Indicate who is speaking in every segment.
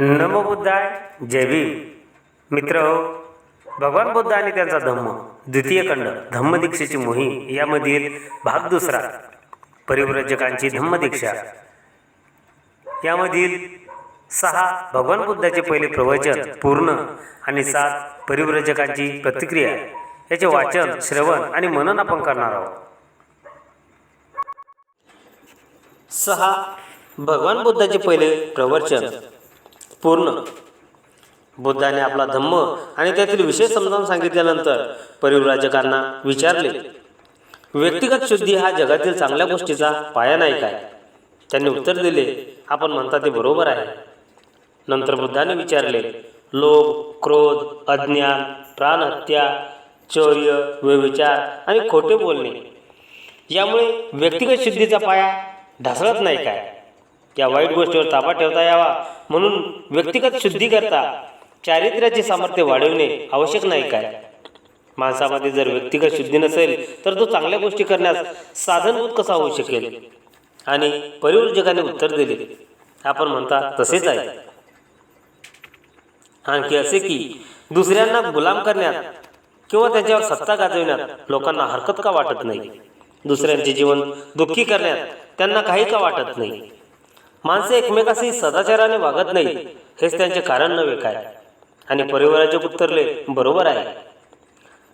Speaker 1: नमो बुद्धाय जय भीम. मित्र हो भगवान बुद्ध आणि त्यांचा धम्म द्वितीय खंड धम्मदीक्षेची मोहीम यामधील भाग दुसरा परिव्रजकांची धम्मदीक्षा यामधील सहा भगवान बुद्धाचे पहिले प्रवचन पूर्ण आणि सात परिव्रजकांची प्रतिक्रिया. याचे वाचन श्रवण आणि मनन आपण करणार आहोत. सहा भगवान बुद्धाचे पहिले प्रवचन. पूर्ण. बुद्धाने आपला धम्म आणि त्यातील विषय समजावून सांगितल्यानंतर परिव्राजकांना विचारले. व्यक्तिगत शुद्धी हा जगातील चांगल्या गोष्टीचा पाया नाही काय? त्यांनी उत्तर दिले आपण म्हणता ते बरोबर आहे. नंतर बुद्धाने विचारले लोभ क्रोध अज्ञान प्राणहत्या चौर्य व्यविचार आणि खोटे बोलणे. यामुळे व्यक्तिगत शुद्धीचा पाया ढासळत नाही काय? या वाईट गोष्टीवर ताबा ठेवता यावा. म्हणून व्यक्तिगत शुद्धी करता. चारित्र्याचे सामर्थ्य वाढविणे आवश्यक नाही काय. माणसामध्ये जर व्यक्तिगत शुद्धी नसेल तर तो चांगल्या गोष्टी करण्यास साधनभूत कसा होऊ शकेल? आणि परिवर्जकाने उत्तर दिले. आपण म्हणता तसेच आहे. आणखी असे की दुसऱ्यांना गुलाम करण्यात किंवा त्यांच्यावर सत्ता गाजविण्यात लोकांना हरकत का वाटत नाही? दुसऱ्यांचे जीवन दुःखी करण्यात त्यांना काही का वाटत नाही? माणसे एकमेकाशी सदाचाराने वागत नाही हेच त्यांचे कारण नव्हे काय? आणि परिवाराचे उत्तरले बरोबर आहे.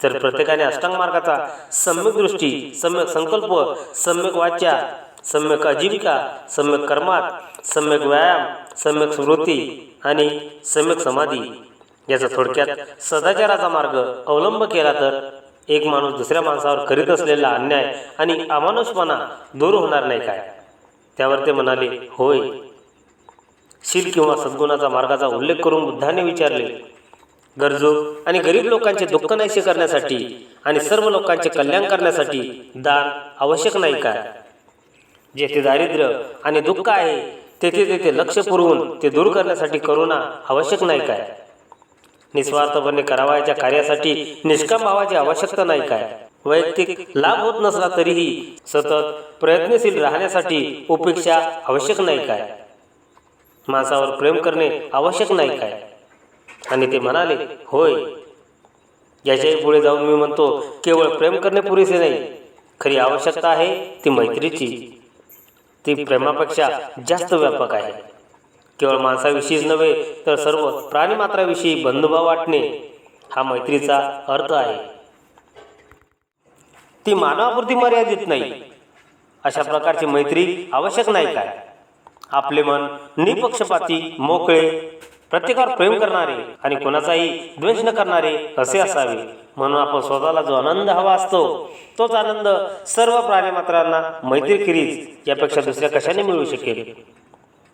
Speaker 1: तर प्रत्येकाने अष्टांग मार्गाचा सम्यक दृष्टी सम्यक संकल्प सम्यक वाच्या सम्यक आजीविका सम्यक कर्मात सम्यक व्यायाम सम्यक स्मृती आणि सम्यक समाधी याचा थोडक्यात सदाचाराचा मार्ग अवलंब केला तर एक माणूस दुसऱ्या माणसावर करीत असलेला अन्याय आणि अमानुषपणा दूर होणार नाही काय? त्यावर ते म्हणाले होय. शील किंवा सद्गुणाचा मार्गाचा उल्लेख करून बुद्धाने विचारले गरजू आणि गरीब लोकांचे दुःख नाहीसे करण्यासाठी आणि सर्व लोकांचे कल्याण करण्यासाठी दान आवश्यक नाही काय जेथे दारिद्र्य आणि दुःख आहे तेथे तेथे लक्ष पुरवून ते दूर करण्यासाठी करुणा आवश्यक नाही काय निस्वार्थपणे करावयाच्या कार्यासाठी निष्काम भावाची आवश्यकता नाही काय वैयक्तिक लाभ होत नसला तरीही सतत प्रयत्नशील राहण्यासाठी उपेक्षा आवश्यक नाही काय? माणसावर प्रेम करणे आवश्यक नाही काय? आणि ते म्हणाले होय. याच्याही पुढे जाऊन मी म्हणतो केवळ प्रेम करणे पुरेसे नाही. खरी आवश्यकता आहे ती मैत्रीची. ती प्रेमापेक्षा जास्त व्यापक आहे. केवळ माणसाविषयीच नव्हे तर सर्व प्राणीमात्राविषयी बंधुभाव वाटणे हा मैत्रीचा अर्थ आहे. ती मानवापुरती मर्यादित नाही. अशा प्रकारची मैत्री आवश्यक नाही काय? आपले मन निपक्षपाती मोकळे प्रत्येकावर प्रेम करणारे आणि कोणाचाही द्वेष न करणारे असे असावे. म्हणून आपण स्वतःला जो आनंद हवा असतो तोच आनंद सर्व प्राणीमात्रांना मैत्रीखिरीज यापेक्षा दुसऱ्या कशाने मिळू शकेल?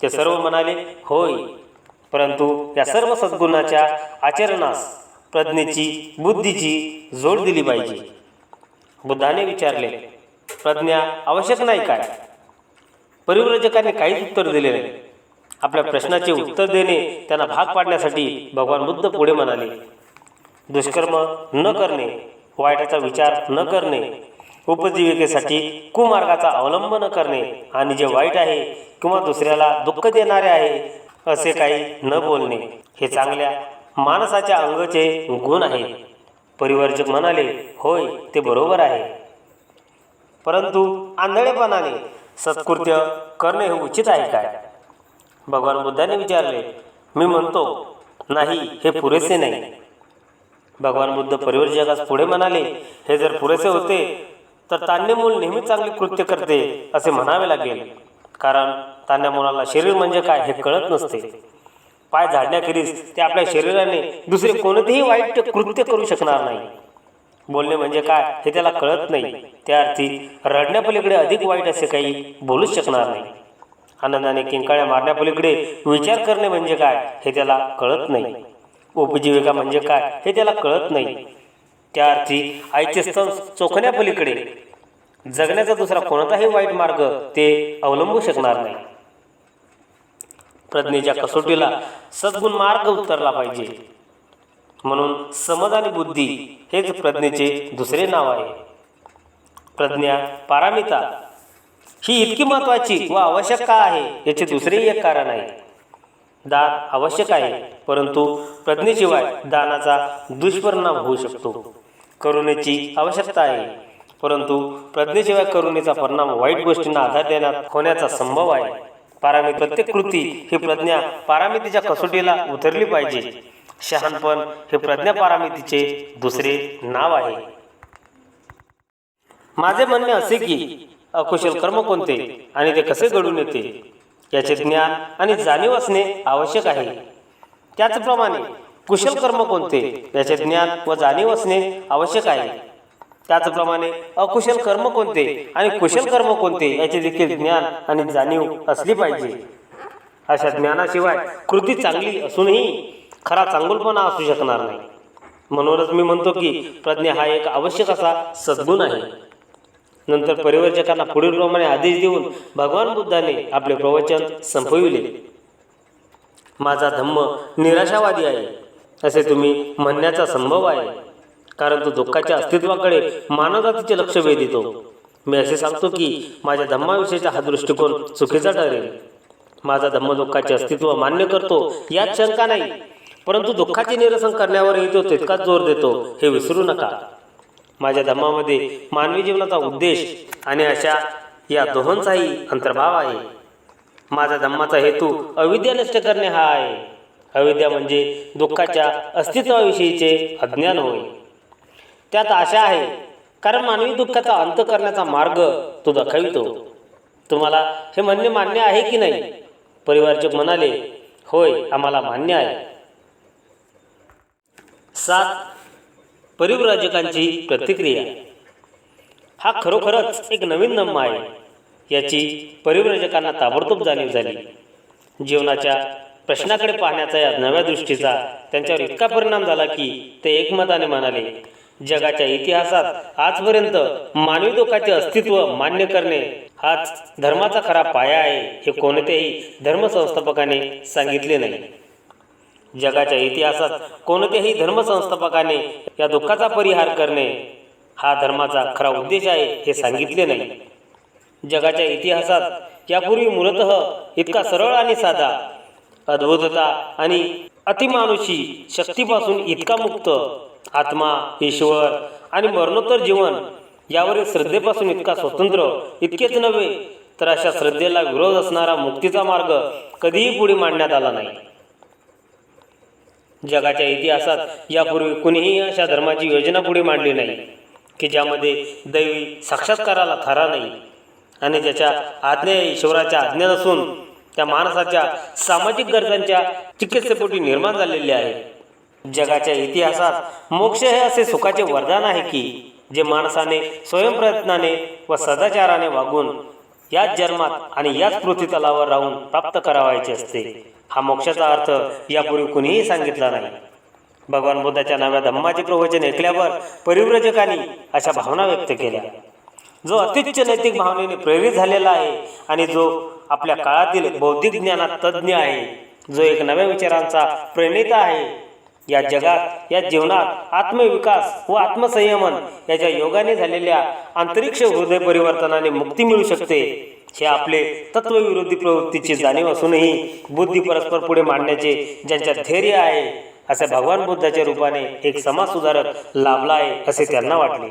Speaker 1: ते सर्व म्हणाले होय. परंतु या सर्व सद्गुणाच्या आचरणास प्रज्ञेची बुद्धीची जोड दिली पाहिजे. बुद्धाने विचारले प्रज्ञा आवश्यक नाही काय? परिव्रजकाने काहीच उत्तर दिले नाही. आपल्या प्रश्नाचे उत्तर देणे त्यांना भाग पाडण्यासाठी भगवान बुद्ध पुढे म्हणाले दुष्कर्म न करणे वाईटाचा विचार न करणे उपजीविकेसाठी कुमार्गाचा अवलंब न करणे आणि जे वाईट आहे किंवा दुसऱ्याला दुःख देणारे आहे असे काही न बोलणे हे चांगल्या माणसाच्या अंगचे गुण आहेत. परिवर्जक म्हणाले होय ते बरोबर आहे. परंतु आंधळेपणाने सत्कृत्य करणे हे उचित आहे काय? भगवान बुद्धाने विचारले मी म्हणतो नाही हे पुरेसे नाही. भगवान बुद्ध परिवर्जकास पुढे म्हणाले हे जर पुरेसे होते तर तान्य मूल नेहमी चांगले कृत्य करते असे म्हणावे लागेल. कारण तान्या मुलाला शरीर म्हणजे काय हे कळत नसते. पाय झाडण्याखेरीज ते आपल्या शरीराने दुसरे कोणतेही वाईट कृत्य करू शकणार नाही. बोलणे म्हणजे काय हे त्याला कळत नाही. त्या अर्थी रडण्यापलीकडे अधिक वाईट असे काही बोलूच शकणार नाही. आनंदाने किंकाळ्या मारण्यापलीकडे विचार करणे म्हणजे काय हे त्याला कळत नाही. उपजीविका म्हणजे काय हे त्याला कळत नाही. त्या अर्थी आईचे स्तन चोखण्यापलीकडे जगण्याचा दुसरा कोणताही वाईट मार्ग ते अवलंबू शकणार नाही. प्रज्ञेच्या कसोटीला सद्गुण मार्ग उतरला पाहिजे. म्हणून समज आणि बुद्धी हेच प्रज्ञेचे दुसरे नाव आहे. प्रज्ञा पारामिता ही इतकी महत्वाची व आवश्यक का आहे याचे दुसरेही एक कारण आहे. दान आवश्यक आहे परंतु प्रज्ञेशिवाय दानाचा दुष्परिणाम होऊ शकतो. करुणेची आवश्यकता आहे परंतु प्रज्ञेशिवाय करुणेचा परिणाम वाईट गोष्टींना आधार देण्यात होण्याचा संभव आहे. पारामित प्रत्येक कृती ही प्रज्ञा पारामितीच्या कसोटीला उतरली पाहिजे. शहाणपण हे प्रज्ञा पारामितीचे दुसरे नाव आहे. माझे म्हणणे असे की अकुशल कर्म कोणते आणि ते कसे घडून येते? याचे ज्ञान आणि जाणीव असणे आवश्यक आहे. त्याचप्रमाणे कुशल कर्म कोणते? याचे ज्ञान व जाणीव असणे आवश्यक आहे. त्याचप्रमाणे अकुशल कर्म कोणते आणि कुशल कर्म कोणते याचे देखील ज्ञान आणि जाणीव असली पाहिजे. अशा ज्ञानाशिवाय कृती चांगली असूनही खरा चांगुलपणा असू शकणार नाही. म्हणूनच मी म्हणतो की प्रज्ञा हा एक आवश्यक असा सद्गुण आहे. नंतर परिवर्चकांना पुढील प्रमाणे आदेश देऊन भगवान बुद्धाने आपले प्रवचन संपविले. माझा धम्म निराशावादी आहे असे तुम्ही म्हणण्याचा संभव आहे. कारण तो दुःखाच्या अस्तित्वाकडे मानवजातीचे लक्ष वेधितो मी असे सांगतो की माझ्या धम्माविषयीचा हा दृष्टिकोन चुकीचा ठरेल. माझा धम्म दुःखाचे अस्तित्व मान्य करतो यात शंका नाही. परंतु दुःखाचे निरसन करण्यावरही तो तितकाच जोर देतो हे विसरू नका. माझ्या धम्मामध्ये मानवी जीवनाचा उद्देश आणि अशा या दोहोंचाही अंतर्भाव आहे. माझा धम्माचा हेतू अविद्या नष्ट करणे हा आहे. अविद्या म्हणजे दुःखाच्या अस्तित्वाविषयीचे अज्ञान होय. त्यात आशा आहे कारण मानवी दुःखाचा अंत करण्याचा मार्ग तो दाखवितो. तुम्हाला हे म्हणणे मान्य आहे की नाही? परिवारचक म्हणाले होय आम्हाला मान्य आहे. सात परिव्राजकांची प्रतिक्रिया. हा खरोखरच एक नवीन धम्म आहे. याची परिव्राजकांना ताबडतोब जाणीव झाली. जीवनाच्या प्रश्नाकडे पाहण्याचा या नव्या दृष्टीचा त्यांच्यावर इतका परिणाम झाला की ते एकमताने म्हणाले जगाच्या इतिहासात आजपर्यंत मानवी दुःखाचे अस्तित्व मान्य करणे हाच धर्माचा खरा पाया आहे हे कोणत्याही धर्मसंस्थापकाने सांगितले नाही. जगाच्या इतिहासात कोणत्याही धर्मसंस्थापकाने या दुःखाचा परिहार करणे हा धर्माचा खरा उद्देश आहे हे सांगितले नाही. जगाच्या इतिहासात यापूर्वी मूलत इतका सरळ आणि साधा अद्भुतता आणि अतिमानुषी शक्तीपासून इतका मुक्त आत्मा ईश्वर आणि मरणोत्तर जीवन यावरील श्रद्धेपासून इतका स्वतंत्र इतकेच नव्हे तर अशा श्रद्धेला विरोध असणारा मुक्तीचा मार्ग कधीही पुढे मांडण्यात आला नाही. जगाच्या इतिहासात यापूर्वी कुणीही अशा धर्माची योजना पुढे मांडली नाही की ज्यामध्ये दैवी साक्षात्काराला थारा नाही आणि ज्याच्या आज्ञा ईश्वराच्या आज्ञा नसून त्या माणसाच्या सामाजिक गरजांच्या चिकित्सेपोटी निर्माण झालेली आहे जगाच्या इतिहासात मोक्ष हे असे सुखाचे वरदान आहे की जे माणसाने स्वयंप्रयत्नाने व सदाचाराने वागून याच जन्मात आणि याच पृथ्वीतलावर राहून प्राप्त करावायचे असते. हा मोक्षाचा अर्थ यापूर्वी कुणीही सांगितला नाही. भगवान बुद्धाच्या नव्या धम्माचे प्रवचन ऐकल्यावर परिव्रजकांनी अशा भावना व्यक्त केल्या. जो अत्युच्च नैतिक भावनेने प्रेरित झालेला आहे आणि जो आपल्या काळातील बौद्धिक ज्ञानात तज्ज्ञ आहे जो एक नव्या विचारांचा प्रणेता आहे या जगात या जीवनात आत्मविकास व आत्मसंयमन याच्या योगाने झालेल्या अंतरिक्ष हृदय परिवर्तनाने मुक्ती मिळू शकते. हे आपले तत्वविरोधी प्रवृत्तीची जाणीव असूनही बुद्धी परस्पर पुढे मांडण्याचे ज्यांच्या धैर्य आहे असे भगवान बुद्धाच्या रूपाने एक समाज सुधारक लाभला आहे असे त्यांना वाटले.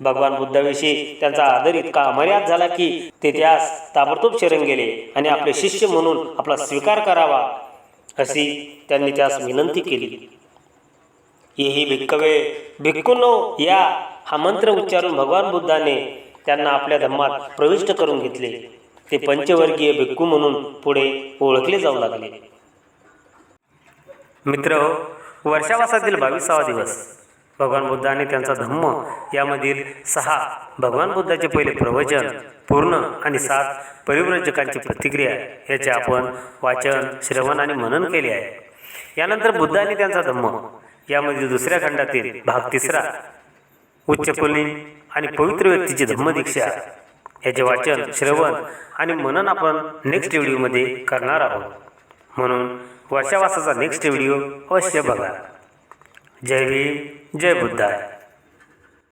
Speaker 1: भगवान बुद्धाविषयी त्यांचा आदर इतका अमर्याद झाला की ते त्यास ताबडतोब शरण गेले आणि आपले शिष्य म्हणून आपला स्वीकार करावा. अशी त्यांनी त्यास विनंती केली. येही भिक्कवे भिक्कुनो या हा मंत्र उच्चारून भगवान बुद्धाने त्यांना आपल्या धम्मात प्रविष्ट करून घेतले. ते पंचवर्गीय भिक्खू म्हणून पुढे ओळखले जाऊ लागले. मित्र वर्षावासातील बावीसावा दिवस. भगवान बुद्धाने त्यांचा धम्म यामधील सहा भगवान बुद्धाचे पहिले प्रवचन पूर्ण आणि सात परिव्रजकांची प्रतिक्रिया याचे आपण वाचन श्रवण आणि मनन केले आहे. यानंतर बुद्धाने त्यांचा धम्म. यामध्ये दुसऱ्या खंडातील भाग तिसरा उच्च आणि पवित्र व्यक्तीची धम्मदीक्षा. याचे वाचन श्रवण आणि मनन आपण नेक्स्ट व्हिडिओमध्ये करणार आहोत. म्हणून वर्षावासाचा नेक्स्ट व्हिडिओ अवश्य बघा. जय भीम जय बुद्धाय